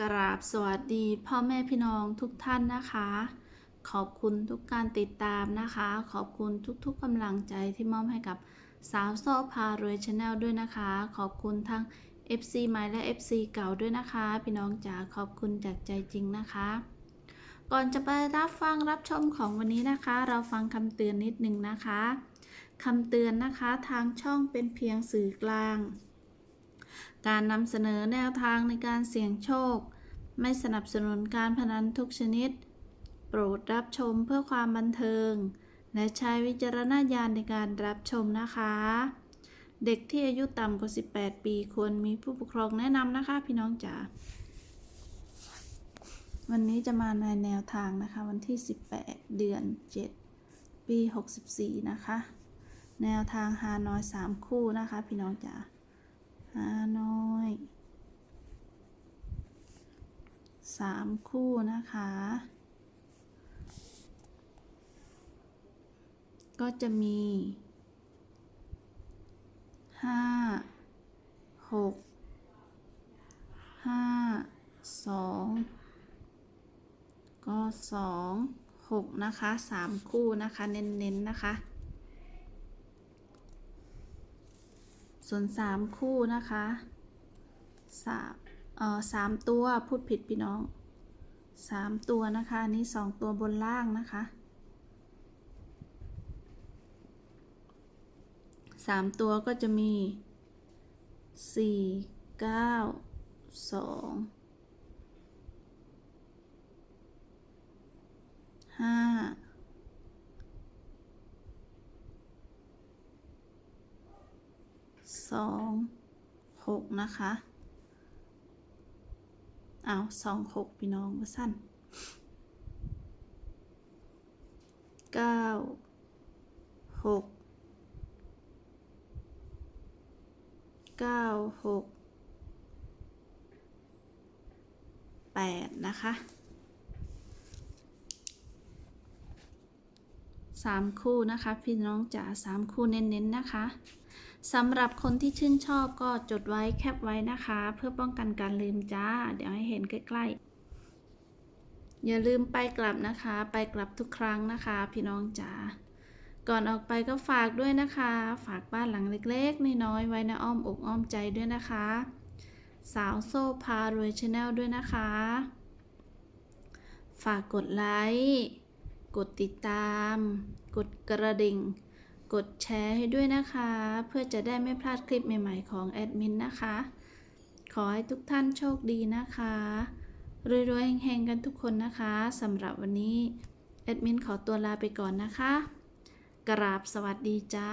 กราบสวัสดีพ่อแม่พี่น้องทุกท่านนะคะ ขอบคุณทุกการติดตามนะคะ ขอบคุณทุกๆกำลังใจที่มอบให้กับสาวโซพารวยชาแนลด้วยนะคะ ขอบคุณทั้ง FC ใหม่และ FC เก่าด้วยนะคะ พี่น้องจ๋าขอบคุณจากใจจริงนะคะ ก่อนจะไปรับฟังรับชมของวันนี้นะคะ เราฟังคำเตือนนิดนึงนะคะคำเตือนนะคะทางช่องเป็นเพียงสื่อกลาง การนำเสนอแนวทางในการเสี่ยงโชค ไม่สนับสนุนการพนันทุกชนิด โปรดรับชมเพื่อความบันเทิง และใช้วิจารณญาณในการรับชมนะคะ เด็กที่อายุต่ำกว่า 18 ปีควรมีผู้ปกครองแนะนำนะคะพี่น้องจ๋าวันนี้จะมาในแนวทางนะคะ วันที่ 18 เดือน 7 ปี 64 นะคะ แนวทางฮานอย 3 คู่นะคะ พี่น้องจ๋า ฮานอย3คู่นะคะ ก็จะมีห้าหกห้าสองก็สองหกนะคะสามคู่นะคะ เน้นๆนะคะ ส่วน 3 คู่นะคะสามเอ่อสามตัวพูดผิดพี่น้อง 3 ตัวนะคะอันนี้ 2 ตัวบนล่างนะคะ 3 ตัวก็จะมี 4 9 2 สองหกนะคะเอาสองหกพี่น้องมาสั้นเก้าหกเก้าหกแปดนะคะ สามคู่นะคะ พี่น้องจ๋าสามคู่เน้นๆนะคะสำหรับคนที่ชื่นชอบก็จดไว้แคปไว้นะคะ เพื่อป้องกันการลืมจ้า เดี๋ยวให้เห็นใกล้ๆ อย่าลืมไปกลับนะคะ ไปกลับทุกครั้งนะคะ พี่น้องจ๋าก่อนออกไปก็ฝากด้วยนะคะ ฝากบ้านหลังเล็กๆน้อยๆไว้ในอ้อมอกอ้อมใจด้วยนะคะ สาวโซ่พารวยชาแนลด้วยนะคะ ฝากกดไลค์ กดติดตาม กดกระดิ่ง กดแชร์ให้ด้วยนะคะ เพื่อจะได้ไม่พลาดคลิปใหม่ๆของแอดมินนะคะ ขอให้ทุกท่านโชคดีนะคะรวยๆแห่งๆกันทุกคนนะคะสำหรับวันนี้แอดมินขอตัวลาไปก่อนนะคะ กราบสวัสดีจ้า